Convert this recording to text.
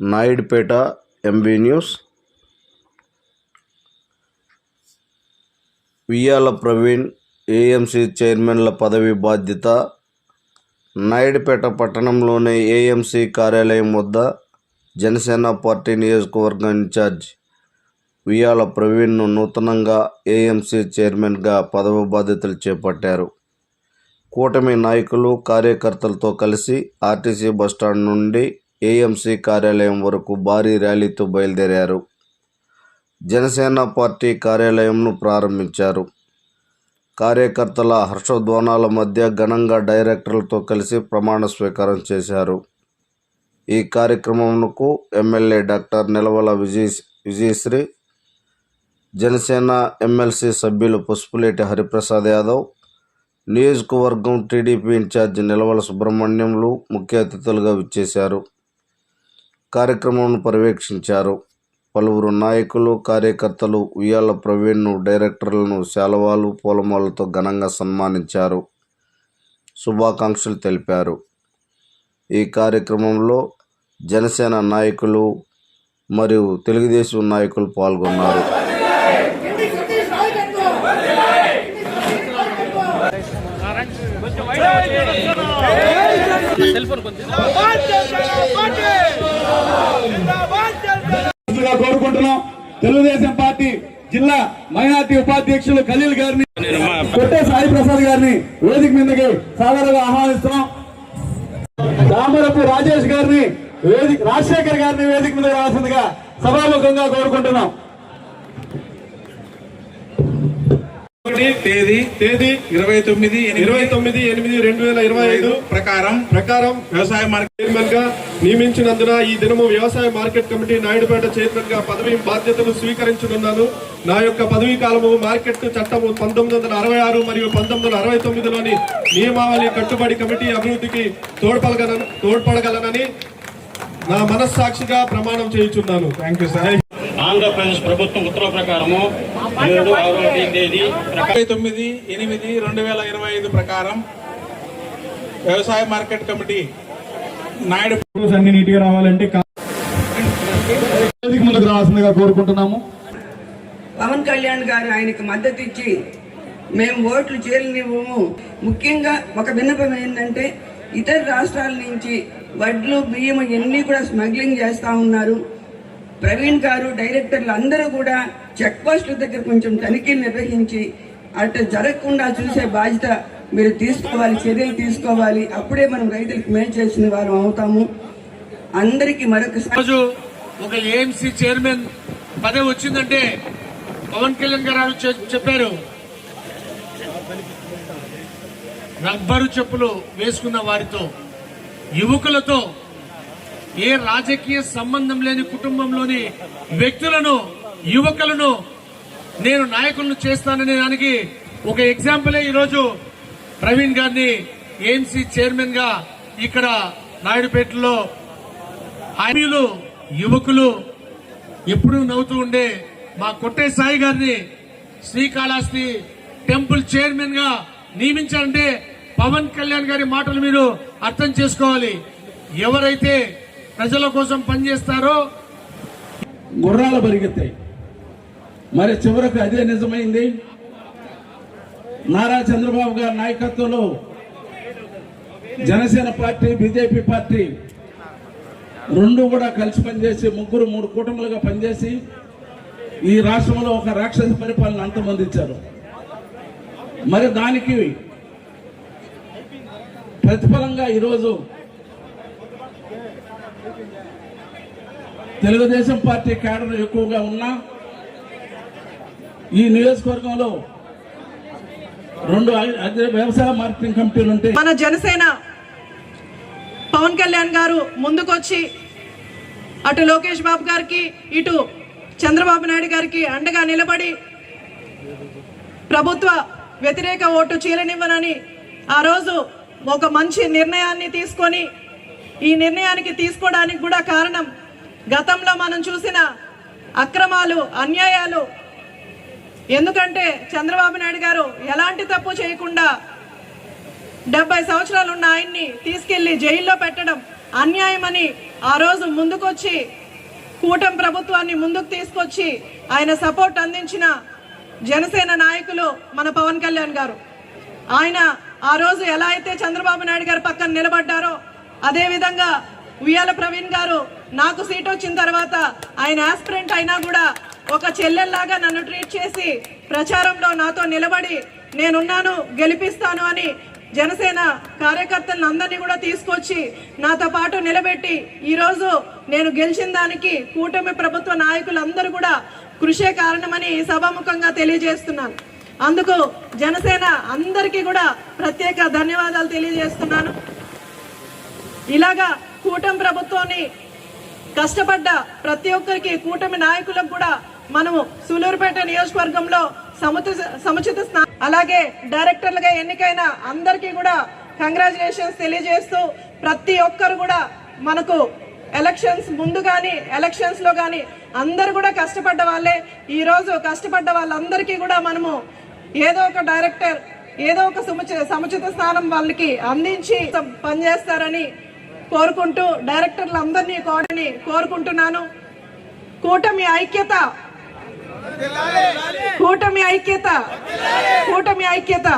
Naidupeta MB news. Viyala Praveen AMC చైర్మన్ల పదవి బాధ్యత. నాయుడుపేట పట్టణంలోని ఏఎంసీ కార్యాలయం వద్ద జనసేన పార్టీ నియోజకవర్గ ఇన్ఛార్జ్ వియాల ప్రవీణ్ను నూతనంగా ఏఎంసీ చైర్మన్గా పదవి బాధ్యతలు చేపట్టారు. కూటమి నాయకులు కార్యకర్తలతో కలిసి ఆర్టీసీ బస్టాండ్ నుండి ఏఎంసీ కార్యాలయం వరకు భారీ ర్యాలీతో బయలుదేరారు. జనసేన పార్టీ కార్యాలయంను ప్రారంభించారు. కార్యకర్తల హర్షధ్వానాల మధ్య ఘనంగా డైరెక్టర్లతో కలిసి ప్రమాణ స్వీకారం చేశారు. ఈ కార్యక్రమంకు MLA doctor Nilavala Vijaya Vijayasri Janasena MLC సభ్యులు పుష్పలేటి హరిప్రసాద్ యాదవ్ నియోజకవర్గం టీడీపీ ఇన్ఛార్జి నిలవల సుబ్రహ్మణ్యంలు ముఖ్య అతిథులుగా విచ్చేశారు. కార్యక్రమం పర్యవేక్షించారు. పలువురు నాయకులు కార్యకర్తలు ఉయ్యాల ప్రవీణ్ను డైరెక్టర్లను శాలవాలు పూలమాలతో ఘనంగా సన్మానించారు. శుభాకాంక్షలు తెలిపారు. ఈ కార్యక్రమంలో జనసేన నాయకులు మరియు తెలుగుదేశం నాయకులు పాల్గొన్నారు. గా కోరుకుంటున్నాం పార్టీ జిల్లా మైనార్టీ ఉపాధ్యక్షులు ఖలీల్ గారిని కొట్టే సాయి ప్రసాద్ గారిని వేదిక మీదకి సాధారణంగా ఆహ్వానిస్తున్నాం. దామరపు రాజేష్ గారిని వేదిక రాజశేఖర్ గారిని వేదిక మీద రావాల్సిందిగా సభాముఖంగా కోరుకుంటున్నాం. ఒకటి తేదీ తేదీ ఇరవై తొమ్మిది ఇరవై తొమ్మిది ఎనిమిది రెండు వేల ఇరవై ఐదు ప్రకారం ప్రకారం వ్యవసాయ మార్కెట్ చైర్మన్గా నియమించినందున ఈ దినము వ్యవసాయ మార్కెట్ కమిటీ నాయుడుపేట చైర్మన్గా పదవి బాధ్యతలు స్వీకరించనున్నాను. నా యొక్క పదవీ కాలము మార్కెట్ చట్టము పంతొమ్మిది వందల అరవై ఆరు మరియు పంతొమ్మిది వందల అరవై తొమ్మిదిలోని నియమావళి కట్టుబడి కమిటీ అభివృద్ధికి తోడ్పడగలను తోడ్పడగలనని నా మనస్సాక్షిగా ప్రమాణం చేయుచున్నాను. థ్యాంక్ యూ సార్ ఆంధ్రప్రదేశ్ ప్రభుత్వం ఉత్తర్వు ప్రకారము ఇరవై తొమ్మిది ఎనిమిది రెండు వేల ఇరవై ఐదు ప్రకారం వ్యవసాయ మార్కెట్ కమిటీ నాయుడు అన్ని నీట్గా రావాలంటే ముందుకు రావాల్సిందిగా కోరుకుంటున్నాము. పవన్ కళ్యాణ్ గారు ఆయనకు మద్దతు ఇచ్చి మేము ఓట్లు చేరనివ్వము. ముఖ్యంగా ఒక విన్నపం ఏంటంటే ఇతర రాష్ట్రాల నుంచి వడ్లు బియ్యం ఇవన్నీ కూడా స్మగ్లింగ్ చేస్తూ ఉన్నారు. ప్రవీణ్ గారు డైరెక్టర్లు అందరూ కూడా చెక్ పోస్టుల దగ్గర కొంచెం తనిఖీలు నిర్వహించి అటు జరగకుండా చూసే బాధ్యత మీరు తీసుకోవాలి చర్యలు తీసుకోవాలి. అప్పుడే మనం రైతులకు మేలు చేసిన వారు అవుతాము. అందరికీ మరొకసారి రోజు ఒక ఏఎంసీ చైర్మన్ పదవి వచ్చిందంటే పవన్ కళ్యాణ్ గారు చెప్పారు. రబ్బరు చెప్పులు వేసుకున్న వారితో యువకులతో ఏ రాజకీయ సంబంధం లేని కుటుంబంలోని వ్యక్తులను యువకులను నేను నాయకులను చేస్తాననే దానికి ఒక ఎగ్జాంపులే ఈరోజు ప్రవీణ్ గారిని ఏఎంసీ చైర్మన్గా ఇక్కడ నాయుడుపేటలో హామీలు యువకులు ఎప్పుడూ నవ్వుతూ ఉండే మా కొట్టే సాయి గారిని శ్రీకాళహస్తి టెంపుల్ చైర్మన్గా నియమించాలంటే పవన్ కళ్యాణ్ గారి మాటలు మీరు అర్థం చేసుకోవాలి. ఎవరైతే ప్రజల కోసం పనిచేస్తారో? గుర్రాలు పరిగెత్తాయి మరి చివరకు అదే నిజమైంది. నారా చంద్రబాబు గారి నాయకత్వంలో జనసేన పార్టీ బీజేపీ పార్టీ రెండు కూడా కలిసి పనిచేసి ముగ్గురు మూడు కూటములుగా పనిచేసి ఈ రాష్ట్రంలో ఒక రాక్షస పరిపాలన అంతమందించారు మరి దానికి ప్రతిఫలంగా ఈరోజు తెలుగుదేశం పార్టీ కేడర్ ఎక్కువగా ఉన్నా ఈ నియోజకవర్గంలో రెండు వ్యవసాయ మార్కెటింగ్ కమిటీలు ఉంటాయి మన జనసేన పవన్ కళ్యాణ్ గారు ముందుకొచ్చి అటు లోకేష్ బాబు గారికి ఇటు చంద్రబాబు నాయుడు గారికి అండగా నిలబడి ప్రభుత్వ వ్యతిరేక ఓటు చీలనివ్వనని ఆ రోజు ఒక మంచి నిర్ణయాన్ని తీసుకొని ఈ నిర్ణయానికి తీసుకోవడానికి కూడా కారణం గతంలో మనం చూసిన అక్రమాలు అన్యాయాలు. ఎందుకంటే చంద్రబాబు నాయుడు గారు ఎలాంటి తప్పు చేయకుండా డెబ్బై సంవత్సరాలు ఉన్న ఆయన్ని తీసుకెళ్ళి జైల్లో పెట్టడం అన్యాయమని ఆ రోజు ముందుకొచ్చి కూటమి ప్రభుత్వాన్ని ముందుకు తీసుకొచ్చి ఆయన సపోర్ట్ అందించిన జనసేన నాయకులు మన పవన్ కళ్యాణ్ గారు. ఆయన ఆ రోజు ఎలా అయితే చంద్రబాబు నాయుడు గారు పక్కన నిలబడ్డారో అదేవిధంగా ఉయ్యాల ప్రవీణ్ గారు నాకు సీట్ వచ్చిన తర్వాత ఆయన ఆస్పిరెంట్ అయినా కూడా ఒక చెల్లెల్లాగా నన్ను ట్రీట్ చేసి ప్రచారంలో నాతో నిలబడి నేనున్నాను గెలిపిస్తాను అని జనసేన కార్యకర్తలను అందరినీ కూడా తీసుకొచ్చి నాతో పాటు నిలబెట్టి ఈరోజు నేను గెలిచిన దానికి కూటమి ప్రభుత్వ నాయకులందరూ కూడా కృషే కారణమని ఈ సభాముఖంగా తెలియజేస్తున్నాను. అందుకు జనసేన అందరికీ కూడా ప్రత్యేక ధన్యవాదాలు తెలియజేస్తున్నాను. ఇలాగా కూటమి ప్రభుత్వాన్ని కష్టపడ్డ ప్రతి ఒక్కరికి కూటమి నాయకులకు కూడా మనము సూలూరుపేట నియోజకవర్గంలో సముచిత సముచిత స్నా అలాగే డైరెక్టర్లుగా ఎన్నికైన అందరికీ కూడా కంగ్రాచులేషన్స్ తెలియజేస్తూ ప్రతి ఒక్కరు కూడా మనకు ఎలక్షన్స్ ముందు కానీ ఎలక్షన్స్లో కానీ అందరు కూడా కష్టపడ్డ వాళ్ళే. ఈరోజు కష్టపడ్డ వాళ్ళందరికీ కూడా మనము ఏదో ఒక డైరెక్టర్ ఏదో ఒక సముచిత సముచిత స్థానం వాళ్ళకి అందించి పనిచేస్తారని కోరుకుంటూ డైరెక్టర్లు అందరినీ కోరని కోరుకుంటున్నాను. కూటమి ఐక్యత. కూటమి ఐక్యత. కూటమి ఐక్యత.